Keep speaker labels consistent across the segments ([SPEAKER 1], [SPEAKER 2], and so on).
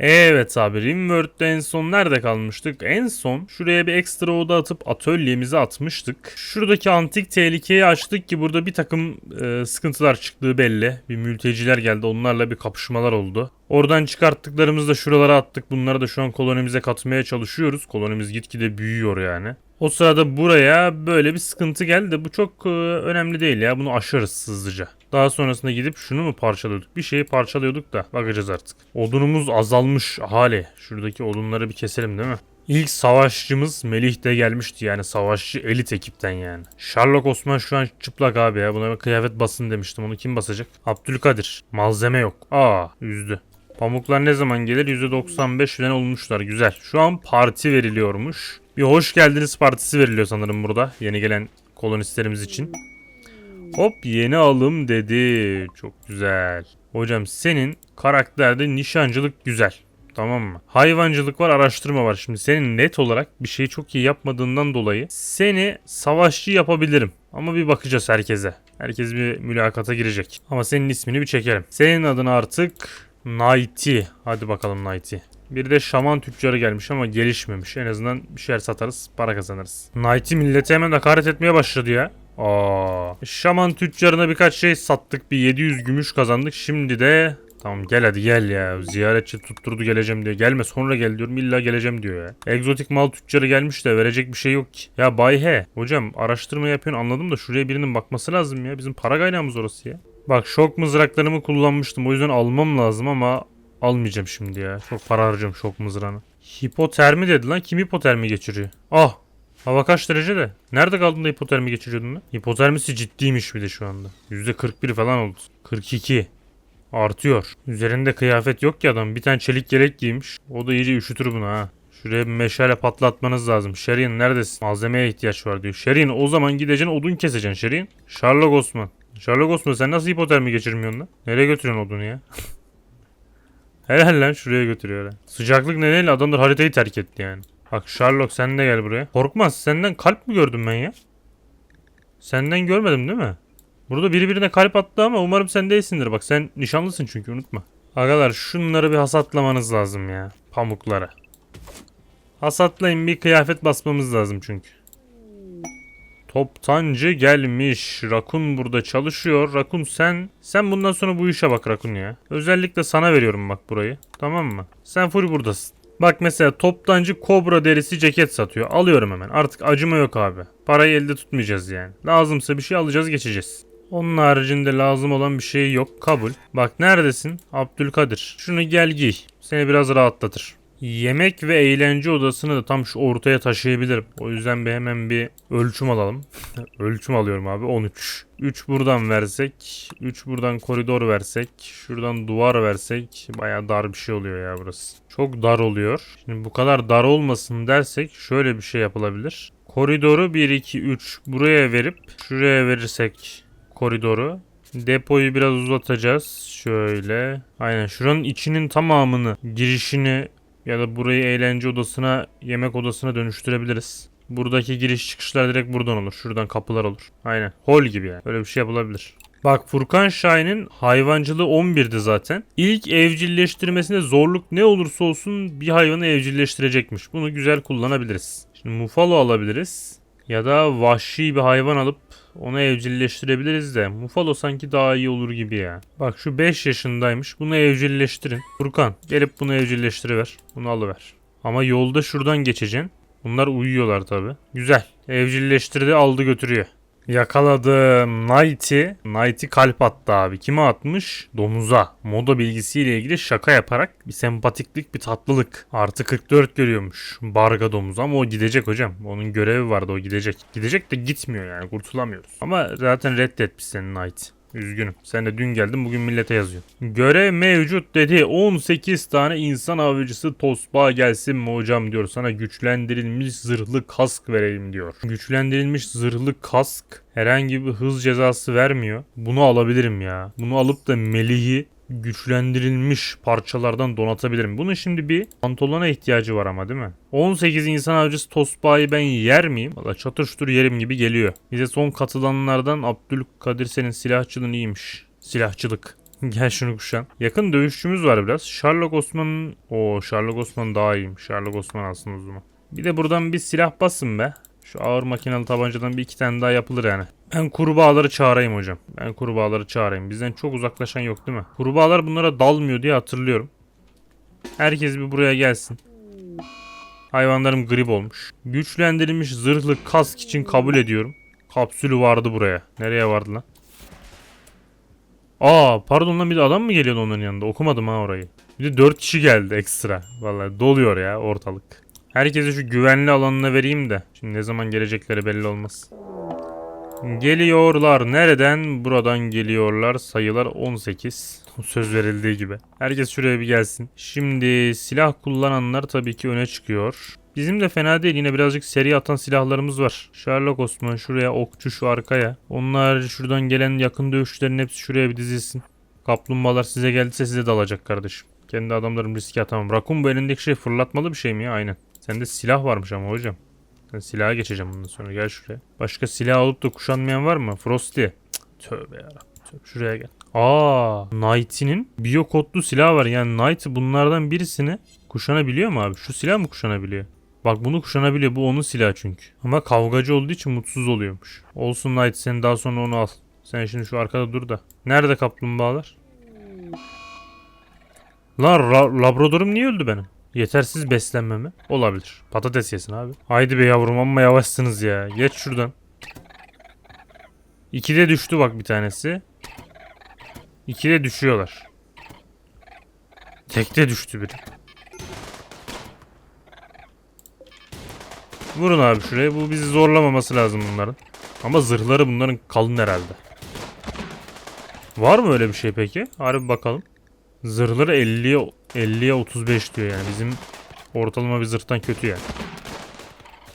[SPEAKER 1] Evet abi Rimworld'de en son nerede kalmıştık? En son şuraya bir ekstra oda atıp atölyemizi atmıştık. Şuradaki antik tehlikeyi açtık ki burada bir takım e, sıkıntılar çıktığı belli. Bir mülteciler geldi onlarla bir kapışmalar oldu. Oradan çıkarttıklarımızı da şuralara attık. Bunları da şu an kolonimize katmaya çalışıyoruz. Kolonimiz gitgide büyüyor yani. O sırada buraya böyle bir sıkıntı geldi. Bu çok e, önemli değil ya. Bunu aşarız hızlıca. Daha sonrasında gidip şunu mu parçalıyorduk? Bir şeyi parçalıyorduk da bakacağız artık. Odunumuz azalmış hali. Şuradaki odunları bir keselim değil mi? İlk savaşçımız Melih de gelmişti yani savaşçı elit ekipten yani. Sherlock Osman şu an çıplak abi ya buna bir kıyafet basın demiştim onu kim basacak? Abdülkadir malzeme yok. Aa üzdü. Pamuklar ne zaman gelir? %95 falan olmuşlar. Güzel. Şu an parti veriliyormuş. Bir hoş geldiniz partisi veriliyor sanırım burada. Yeni gelen kolonistlerimiz için. Hop yeni alım dedi. Çok güzel. Hocam senin karakterde nişancılık güzel. Tamam mı? Hayvancılık var, araştırma var. Şimdi senin net olarak bir şeyi çok iyi yapmadığından dolayı seni savaşçı yapabilirim. Ama bir bakacağız herkese. Herkes bir mülakata girecek. Ama senin ismini bir çekelim. Senin adın artık Nighty. Hadi bakalım Nighty. Bir de şaman tüccarı gelmiş ama gelişmemiş. En azından bir şeyler satarız, para kazanırız. Nighty millete hemen hakaret etmeye başladı ya. Aa, şaman tüccarına birkaç şey sattık. Bir 700 gümüş kazandık. Şimdi de Tamam gel hadi gel ya. Ziyaretçi tutturdu geleceğim diye. Gelme sonra gel diyorum. İlla geleceğim diyor ya. Egzotik mal tüccarı gelmiş de verecek bir şey yok ki. Ya Bay He. Hocam araştırma yapıyorsun anladım da şuraya birinin bakması lazım ya. Bizim para kaynağımız orası ya. Bak şok mızraklarımı kullanmıştım. O yüzden almam lazım ama almayacağım şimdi ya. Çok para harcıyorum şok mızrağını. Hipotermi dedi lan. Kim hipotermi geçiriyor? Ah Hava kaç derece de? Nerede kaldın da hipotermi geçiriyordun lan? Hipotermisi ciddiymiş bir de şu anda. %41 falan oldu. 42. Artıyor. Üzerinde kıyafet yok ki adam. Bir tane çelik yelek giymiş. O da iyice üşütür bunu ha. Şuraya bir meşale patlatmanız lazım. Şerin neredesin? Malzemeye ihtiyaç var diyor. Şerin o zaman gideceksin odun keseceksin Şerin. Sherlock Osman. Sherlock Osman sen nasıl hipotermi geçirmiyorsun lan? Nereye götürüyorsun odunu ya? Helal lan şuraya götürüyor lan. Sıcaklık nedeniyle adamlar haritayı terk etti yani. Bak Sherlock sen de gel buraya. Korkmaz senden kalp mi gördüm ben ya? Senden görmedim değil mi? Burada biri birine kalp attı ama umarım sen değilsindir. Bak sen nişanlısın çünkü unutma. Agalar şunları bir hasatlamanız lazım ya. Pamuklara. Hasatlayın bir kıyafet basmamız lazım çünkü. Toptancı gelmiş. Rakun burada çalışıyor. Rakun sen sen bundan sonra bu işe bak Rakun ya. Özellikle sana veriyorum bak burayı. Tamam mı? Sen full buradasın. Bak mesela toptancı kobra derisi ceket satıyor. Alıyorum hemen. Artık acıma yok abi. Parayı elde tutmayacağız yani. Lazımsa bir şey alacağız geçeceğiz. Onun haricinde lazım olan bir şey yok. Kabul. Bak neredesin? Abdülkadir. Şunu gel giy. Seni biraz rahatlatır. Yemek ve eğlence odasını da tam şu ortaya taşıyabilirim. O yüzden bir hemen bir ölçüm alalım. ölçüm alıyorum abi 13. 3 buradan versek, 3 buradan koridor versek, şuradan duvar versek baya dar bir şey oluyor ya burası. Çok dar oluyor. Şimdi bu kadar dar olmasın dersek şöyle bir şey yapılabilir. Koridoru 1 2 3 buraya verip şuraya verirsek koridoru Depoyu biraz uzatacağız. Şöyle. Aynen şuranın içinin tamamını girişini ya da burayı eğlence odasına, yemek odasına dönüştürebiliriz. Buradaki giriş çıkışlar direkt buradan olur. Şuradan kapılar olur. Aynen. Hol gibi yani. Öyle bir şey yapılabilir. Bak Furkan Şahin'in hayvancılığı 11'di zaten. İlk evcilleştirmesinde zorluk ne olursa olsun bir hayvanı evcilleştirecekmiş. Bunu güzel kullanabiliriz. Şimdi Mufalo alabiliriz. Ya da vahşi bir hayvan alıp onu evcilleştirebiliriz de Mufalo sanki daha iyi olur gibi ya. Bak şu 5 yaşındaymış. Bunu evcilleştirin. Furkan gelip bunu evcilleştiriver. Bunu alıver. Ama yolda şuradan geçeceksin. Bunlar uyuyorlar tabi. Güzel. Evcilleştirdi aldı götürüyor. Yakaladım. Nighty. Nighty kalp attı abi. Kime atmış? Domuza. Moda bilgisiyle ilgili şaka yaparak bir sempatiklik bir tatlılık. Artı 44 görüyormuş. Barga domuzu ama o gidecek hocam. Onun görevi vardı o gidecek. Gidecek de gitmiyor yani kurtulamıyoruz. Ama zaten reddetmiş senin Nighty. Üzgünüm. Sen de dün geldin bugün millete yazıyorsun. Görev mevcut dedi. 18 tane insan avcısı tosbağa gelsin mi hocam diyor. Sana güçlendirilmiş zırhlı kask vereyim diyor. Güçlendirilmiş zırhlı kask herhangi bir hız cezası vermiyor. Bunu alabilirim ya. Bunu alıp da Melih'i güçlendirilmiş parçalardan donatabilirim. Bunun şimdi bir pantolona ihtiyacı var ama değil mi? 18 insan avcısı tosbağayı ben yer miyim? Valla çatır yerim gibi geliyor. Bize son katılanlardan Abdülkadir senin silahçılığın iyiymiş. Silahçılık. Gel şunu kuşan. Yakın dövüşçümüz var biraz. Sherlock Osman'ın... o Sherlock Osman daha iyiymiş. Sherlock Osman aslında o zaman. Bir de buradan bir silah basın be. Şu ağır makinalı tabancadan bir iki tane daha yapılır yani. Ben kurbağaları çağırayım hocam. Ben kurbağaları çağırayım. Bizden çok uzaklaşan yok değil mi? Kurbağalar bunlara dalmıyor diye hatırlıyorum. Herkes bir buraya gelsin. Hayvanlarım grip olmuş. Güçlendirilmiş zırhlı kask için kabul ediyorum. Kapsülü vardı buraya. Nereye vardı lan? Aa pardon lan bir de adam mı geliyordu onların yanında? Okumadım ha orayı. Bir de 4 kişi geldi ekstra. Vallahi doluyor ya ortalık. Herkese şu güvenli alanına vereyim de. Şimdi ne zaman gelecekleri belli olmaz. Geliyorlar. Nereden? Buradan geliyorlar. Sayılar 18. Söz verildiği gibi. Herkes şuraya bir gelsin. Şimdi silah kullananlar tabii ki öne çıkıyor. Bizim de fena değil. Yine birazcık seri atan silahlarımız var. Sherlock Osman şuraya, okçu şu arkaya. Onlar şuradan gelen yakın dövüşçülerin hepsi şuraya bir dizilsin. Kaplumbağalar size geldiyse size dalacak kardeşim. Kendi adamlarım riske atamam. Rakun bu elindeki şey fırlatmalı bir şey mi ya? Aynen. Sende silah varmış ama hocam. Ben silaha geçeceğim bundan sonra. Gel şuraya. Başka silah alıp da kuşanmayan var mı? Frosty. Tövbe yarabbim. Şuraya gel. Aa, Knight'inin biyokodlu silah var. Yani Knight bunlardan birisini kuşanabiliyor mu abi? Şu silah mı kuşanabiliyor? Bak bunu kuşanabiliyor. Bu onun silahı çünkü. Ama kavgacı olduğu için mutsuz oluyormuş. Olsun Knight sen daha sonra onu al. Sen şimdi şu arkada dur da. Nerede kaplumbağalar? Lan ra- labradorum niye öldü benim? Yetersiz beslenme mi? Olabilir. Patates yesin abi. Haydi be yavrum amma yavaşsınız ya. Geç şuradan. İkide düştü bak bir tanesi. İkide düşüyorlar. Tekte düştü biri. Vurun abi şuraya. Bu bizi zorlamaması lazım bunların. Ama zırhları bunların kalın herhalde. Var mı öyle bir şey peki? Harbi bakalım. Zırhları 50'ye 50'ye 35 diyor yani. Bizim ortalama bir zırhtan kötü yani.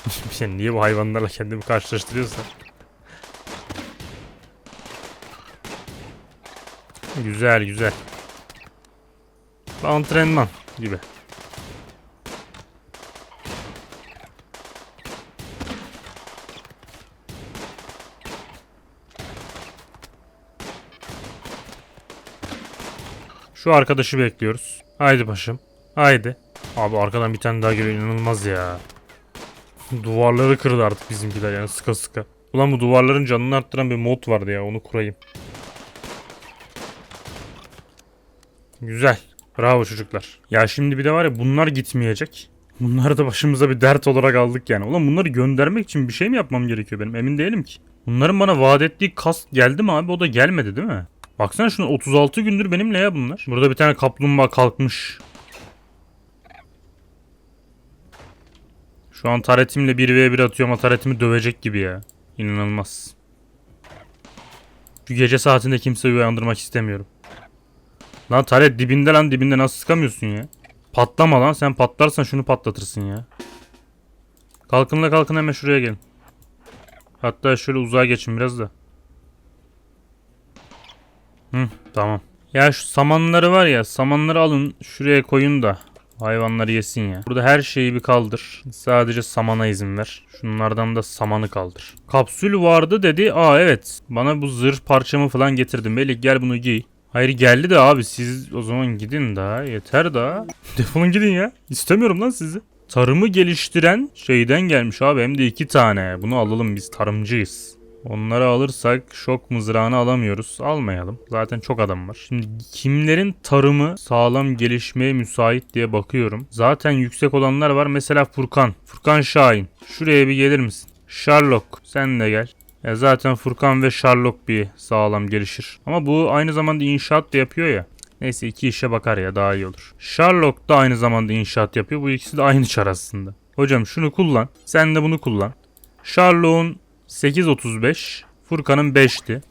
[SPEAKER 1] Sen niye bu hayvanlarla kendimi karşılaştırıyorsan? Güzel güzel. Antrenman gibi. Şu arkadaşı bekliyoruz. Haydi paşam. Haydi. Abi arkadan bir tane daha geliyor inanılmaz ya. Duvarları kırdı artık bizimkiler yani sıka sıka. Ulan bu duvarların canını arttıran bir mod vardı ya onu kurayım. Güzel. Bravo çocuklar. Ya şimdi bir de var ya bunlar gitmeyecek. Bunları da başımıza bir dert olarak aldık yani. Ulan bunları göndermek için bir şey mi yapmam gerekiyor benim? Emin değilim ki. Bunların bana vaat ettiği kask geldi mi abi? O da gelmedi değil mi? Baksana şuna 36 gündür benimle ya bunlar. Burada bir tane kaplumbağa kalkmış. Şu an taretimle 1v1 atıyor ama taretimi dövecek gibi ya. İnanılmaz. Şu gece saatinde kimseyi uyandırmak istemiyorum. Lan taret dibinde lan dibinde nasıl sıkamıyorsun ya? Patlama lan sen patlarsan şunu patlatırsın ya. Kalkın la kalkın hemen şuraya gelin. Hatta şöyle uzağa geçin biraz da. Hı tamam. Ya şu samanları var ya samanları alın şuraya koyun da hayvanları yesin ya. Burada her şeyi bir kaldır. Sadece samana izin ver. Şunlardan da samanı kaldır. Kapsül vardı dedi. Aa evet. Bana bu zırh parçamı falan getirdi. Melih gel bunu giy. Hayır geldi de abi siz o zaman gidin daha yeter daha. Defolun gidin ya. İstemiyorum lan sizi. Tarımı geliştiren şeyden gelmiş abi hem de iki tane. Bunu alalım biz tarımcıyız. Onları alırsak şok mızrağını alamıyoruz. Almayalım. Zaten çok adam var. Şimdi kimlerin tarımı sağlam gelişmeye müsait diye bakıyorum. Zaten yüksek olanlar var. Mesela Furkan. Furkan Şahin. Şuraya bir gelir misin? Sherlock sen de gel. Ya zaten Furkan ve Sherlock bir sağlam gelişir. Ama bu aynı zamanda inşaat da yapıyor ya. Neyse iki işe bakar ya daha iyi olur. Sherlock da aynı zamanda inşaat yapıyor. Bu ikisi de aynı çar aslında. Hocam şunu kullan. Sen de bunu kullan. Sherlock'un 8.35. Furkan'ın 5'ti.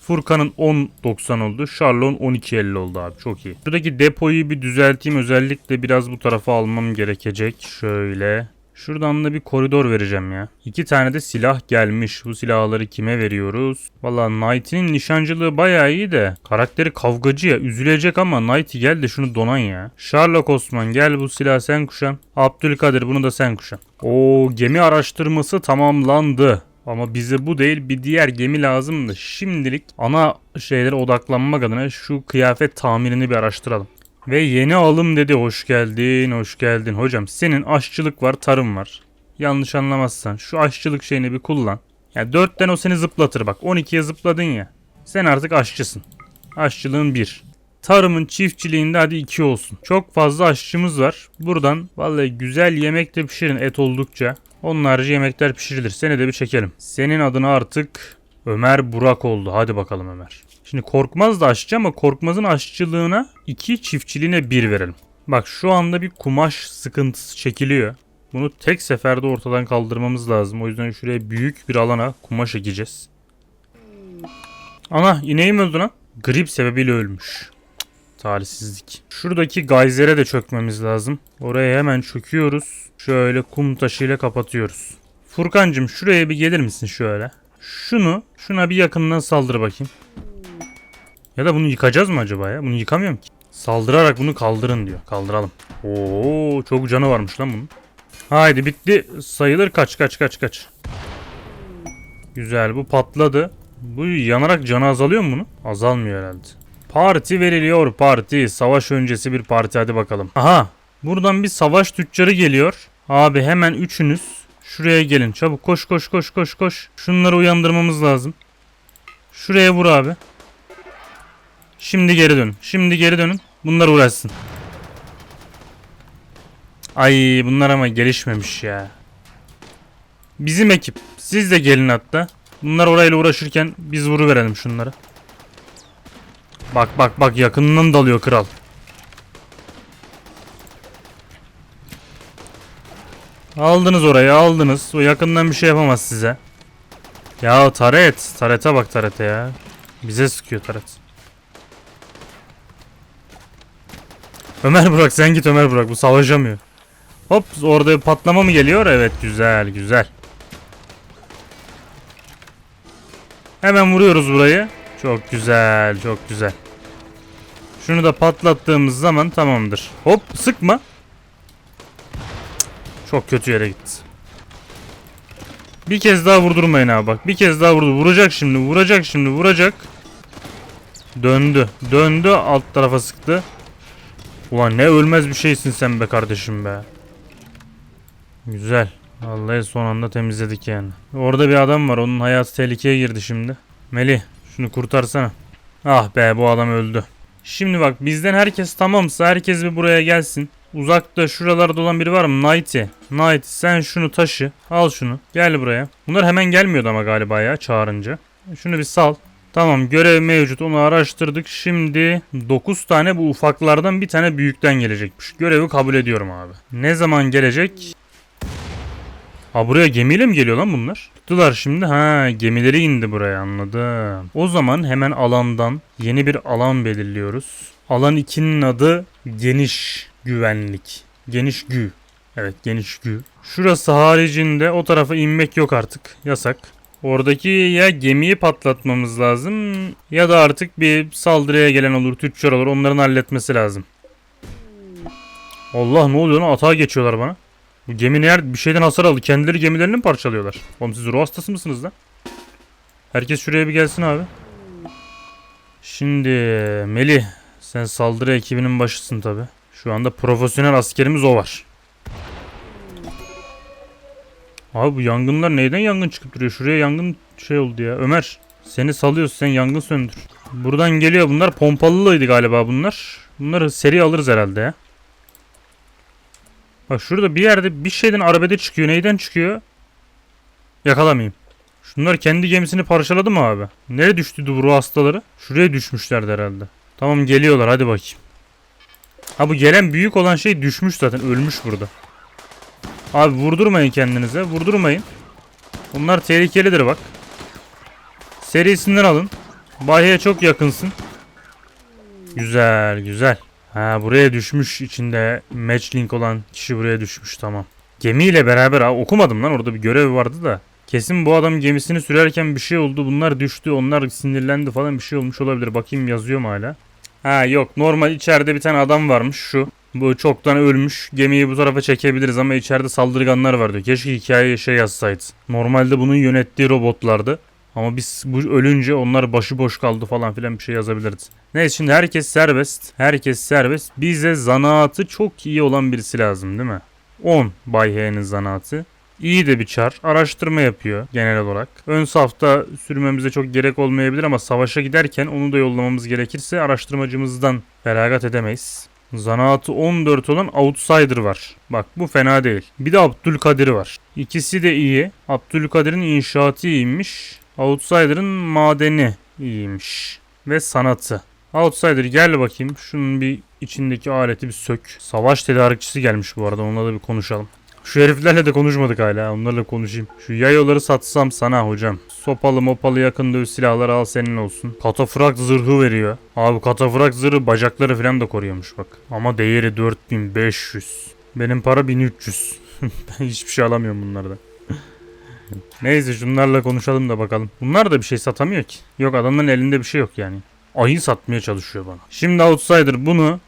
[SPEAKER 1] Furkan'ın 10.90 oldu. Sherlock'un 12.50 oldu abi. Çok iyi. Buradaki depoyu bir düzelteyim. Özellikle biraz bu tarafa almam gerekecek. Şöyle. Şuradan da bir koridor vereceğim ya. İki tane de silah gelmiş. Bu silahları kime veriyoruz? Valla Knight'in nişancılığı bayağı iyi de. Karakteri kavgacı ya. Üzülecek ama Knight gel de şunu donan ya. Sherlock Osman gel bu silahı sen kuşan. Abdülkadir bunu da sen kuşan. Oo gemi araştırması tamamlandı. Ama bize bu değil bir diğer gemi lazım da şimdilik ana şeylere odaklanmak adına şu kıyafet tamirini bir araştıralım. Ve yeni alım dedi hoş geldin hoş geldin. Hocam senin aşçılık var tarım var. Yanlış anlamazsan şu aşçılık şeyini bir kullan. Ya 4'ten o seni zıplatır bak 12'ye zıpladın ya. Sen artık aşçısın. Aşçılığın 1. Tarımın çiftçiliğinde hadi 2 olsun. Çok fazla aşçımız var. Buradan vallahi güzel yemek de pişirin et oldukça. Onun harici yemekler pişirilir. Seni de bir çekelim. Senin adına artık Ömer Burak oldu. Hadi bakalım Ömer. Şimdi Korkmaz da aşçı ama Korkmaz'ın aşçılığına 2 çiftçiliğine 1 verelim. Bak şu anda bir kumaş sıkıntısı çekiliyor. Bunu tek seferde ortadan kaldırmamız lazım. O yüzden şuraya büyük bir alana kumaş ekeceğiz. Ana ineğim öldü lan. Grip sebebiyle ölmüş. Talihsizlik. Şuradaki gayzere de çökmemiz lazım. Oraya hemen çöküyoruz. Şöyle kum taşıyla kapatıyoruz. Furkancığım şuraya bir gelir misin şöyle? Şunu şuna bir yakından saldır bakayım. Ya da bunu yıkacağız mı acaba ya? Bunu yıkamıyorum ki. Saldırarak bunu kaldırın diyor. Kaldıralım. Oo çok canı varmış lan bunun. Haydi bitti. Sayılır kaç kaç kaç kaç. Güzel bu patladı. Bu yanarak canı azalıyor mu bunun? Azalmıyor herhalde. Parti veriliyor parti. Savaş öncesi bir parti hadi bakalım. Aha buradan bir savaş tüccarı geliyor. Abi hemen üçünüz şuraya gelin. Çabuk koş koş koş koş koş. Şunları uyandırmamız lazım. Şuraya vur abi. Şimdi geri dönün. Şimdi geri dönün. Bunlar uğraşsın. Ay bunlar ama gelişmemiş ya. Bizim ekip. Siz de gelin hatta. Bunlar orayla uğraşırken biz vuru verelim şunları. Bak bak bak yakından dalıyor kral. Aldınız orayı aldınız. O yakından bir şey yapamaz size. Ya taret. Tarete bak tarete ya. Bize sıkıyor taret. Ömer Burak sen git Ömer Burak bu savaşamıyor. Hop orada bir patlama mı geliyor? Evet güzel güzel. Hemen vuruyoruz burayı. Çok güzel çok güzel. Şunu da patlattığımız zaman tamamdır. Hop sıkma. Çok kötü yere gitti. Bir kez daha vurdurmayın abi bak. Bir kez daha vurdu. Vuracak şimdi vuracak şimdi vuracak. Döndü. Döndü alt tarafa sıktı. Ulan ne ölmez bir şeysin sen be kardeşim be. Güzel. Vallahi son anda temizledik yani. Orada bir adam var. Onun hayatı tehlikeye girdi şimdi. Melih şunu kurtarsana. Ah be bu adam öldü. Şimdi bak bizden herkes tamamsa herkes bir buraya gelsin. Uzakta şuralarda olan biri var mı? Nighty. Nighty sen şunu taşı. Al şunu. Gel buraya. Bunlar hemen gelmiyordu ama galiba ya çağırınca. Şunu bir sal. Tamam görev mevcut onu araştırdık. Şimdi 9 tane bu ufaklardan bir tane büyükten gelecekmiş. Görevi kabul ediyorum abi. Ne zaman gelecek? Ha buraya gemiyle mi geliyor lan bunlar? Tuttular şimdi. Ha gemileri indi buraya anladım. O zaman hemen alandan yeni bir alan belirliyoruz. Alan 2'nin adı geniş güvenlik. Geniş gü. Evet geniş gü. Şurası haricinde o tarafa inmek yok artık. Yasak. Oradaki ya gemiyi patlatmamız lazım ya da artık bir saldırıya gelen olur, tüccar olur. Onların halletmesi lazım. Allah ne oluyor lan? Atağa geçiyorlar bana. Bu gemi eğer bir şeyden hasar aldı. Kendileri gemilerini mi parçalıyorlar? Oğlum siz ruh hastası mısınız lan? Herkes şuraya bir gelsin abi. Şimdi Melih sen saldırı ekibinin başısın tabi. Şu anda profesyonel askerimiz o var. Abi bu yangınlar neyden yangın çıkıp duruyor? Şuraya yangın şey oldu ya. Ömer seni salıyoruz sen yangın söndür. Buradan geliyor bunlar. Pompalılıydı galiba bunlar. Bunları seri alırız herhalde ya. Bak şurada bir yerde bir şeyden arbede çıkıyor. Neyden çıkıyor? Yakalamayayım. Şunlar kendi gemisini parçaladı mı abi? Nereye düştü bu hastaları? Şuraya düşmüşlerdi herhalde. Tamam geliyorlar hadi bakayım. Ha bu gelen büyük olan şey düşmüş zaten. Ölmüş burada. Abi vurdurmayın kendinize. Vurdurmayın. Bunlar tehlikelidir bak. Serisinden alın. Bahiye çok yakınsın. Güzel güzel. Ha buraya düşmüş içinde matchlink olan kişi buraya düşmüş tamam. Gemiyle beraber ha, okumadım lan orada bir görev vardı da. Kesin bu adam gemisini sürerken bir şey oldu. Bunlar düştü. Onlar sinirlendi falan bir şey olmuş olabilir. Bakayım yazıyor mu hala? Ha yok normal içeride bir tane adam varmış şu. Bu çoktan ölmüş. Gemiyi bu tarafa çekebiliriz ama içeride saldırganlar var diyor. Keşke hikayeye şey yazsaydı. Normalde bunun yönettiği robotlardı. Ama biz bu ölünce onlar başıboş kaldı falan filan bir şey yazabiliriz. Neyse şimdi herkes serbest. Herkes serbest. Bize zanaatı çok iyi olan birisi lazım değil mi? 10 Bay H'nin zanaatı. İyi de bir çar. Araştırma yapıyor genel olarak. Ön safta sürmemize çok gerek olmayabilir ama savaşa giderken onu da yollamamız gerekirse araştırmacımızdan feragat edemeyiz. Zanaatı 14 olan Outsider var. Bak bu fena değil. Bir de Abdülkadir var. İkisi de iyi. Abdülkadir'in inşaatı iyiymiş. Outsider'ın madeni iyiymiş. Ve sanatı. Outsider gel bakayım. Şunun bir içindeki aleti bir sök. Savaş tedarikçisi gelmiş bu arada. Onunla da bir konuşalım. Şu heriflerle de konuşmadık hala. Onlarla konuşayım. Şu yayoları satsam sana hocam. Sopalı mopalı yakın dövüş silahları al senin olsun. Katafrak zırhı veriyor. Abi katafrak zırhı bacakları falan da koruyormuş bak. Ama değeri 4500. Benim para 1300. ben hiçbir şey alamıyorum bunlardan. Neyse şunlarla konuşalım da bakalım. Bunlar da bir şey satamıyor ki. Yok adamların elinde bir şey yok yani. Ayı satmaya çalışıyor bana. Şimdi Outsider bunu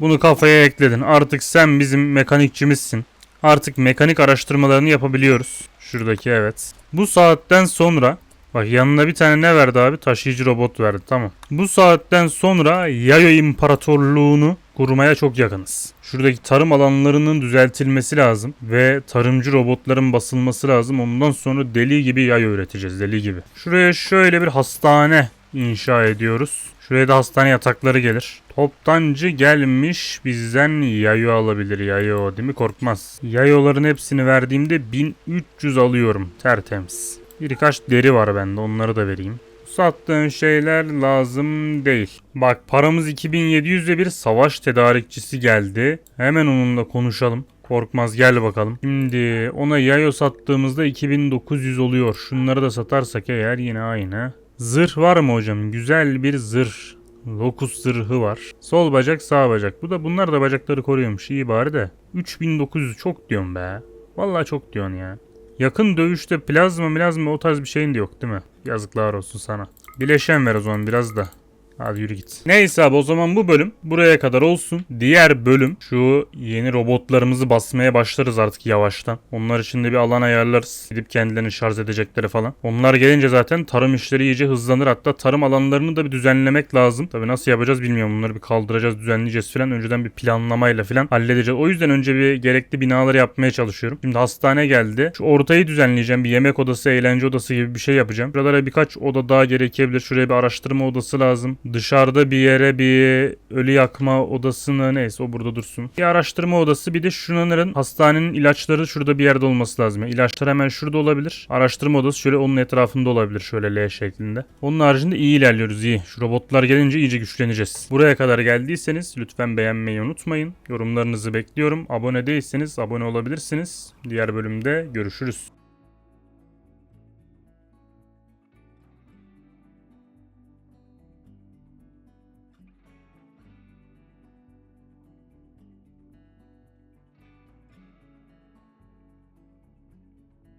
[SPEAKER 1] bunu kafaya ekledin. Artık sen bizim mekanikçimizsin. Artık mekanik araştırmalarını yapabiliyoruz. Şuradaki evet. Bu saatten sonra Bak yanına bir tane ne verdi abi? Taşıyıcı robot verdi tamam. Bu saatten sonra Yayo İmparatorluğunu kurmaya çok yakınız. Şuradaki tarım alanlarının düzeltilmesi lazım ve tarımcı robotların basılması lazım. Ondan sonra deli gibi yayo üreteceğiz deli gibi. Şuraya şöyle bir hastane inşa ediyoruz. Şuraya da hastane yatakları gelir. Toptancı gelmiş bizden yayo alabilir yayo değil mi korkmaz. Yayoların hepsini verdiğimde 1300 alıyorum tertemiz. Birkaç deri var bende onları da vereyim. Sattığın şeyler lazım değil. Bak paramız 2700 ve bir savaş tedarikçisi geldi. Hemen onunla konuşalım. Korkmaz gel bakalım. Şimdi ona yayo sattığımızda 2900 oluyor. Şunları da satarsak eğer yine aynı. Zırh var mı hocam? Güzel bir zırh. Lokus zırhı var. Sol bacak sağ bacak. Bu da bunlar da bacakları koruyormuş. İyi bari de. 3900 çok diyorsun be. Vallahi çok diyorsun ya. Yakın dövüşte plazma milazma o tarz bir şeyin de yok değil mi? Yazıklar olsun sana. Bileşen ver o zaman biraz da. Hadi yürü git. Neyse abi o zaman bu bölüm buraya kadar olsun. Diğer bölüm şu yeni robotlarımızı basmaya başlarız artık yavaştan. Onlar için de bir alan ayarlarız. Gidip kendilerini şarj edecekleri falan. Onlar gelince zaten tarım işleri iyice hızlanır. Hatta tarım alanlarını da bir düzenlemek lazım. Tabi nasıl yapacağız bilmiyorum. Bunları bir kaldıracağız, düzenleyeceğiz falan. Önceden bir planlamayla falan halledeceğiz. O yüzden önce bir gerekli binaları yapmaya çalışıyorum. Şimdi hastane geldi. Şu ortayı düzenleyeceğim. Bir yemek odası, eğlence odası gibi bir şey yapacağım. Buralara birkaç oda daha gerekebilir. Şuraya bir araştırma odası lazım. Dışarıda bir yere bir ölü yakma odasını neyse o burada dursun. Bir araştırma odası bir de şunların hastanenin ilaçları şurada bir yerde olması lazım. Yani ilaçlar hemen şurada olabilir. Araştırma odası şöyle onun etrafında olabilir şöyle L şeklinde. Onun haricinde iyi ilerliyoruz iyi. Şu robotlar gelince iyice güçleneceğiz. Buraya kadar geldiyseniz lütfen beğenmeyi unutmayın. Yorumlarınızı bekliyorum. Abone değilseniz abone olabilirsiniz. Diğer bölümde görüşürüz.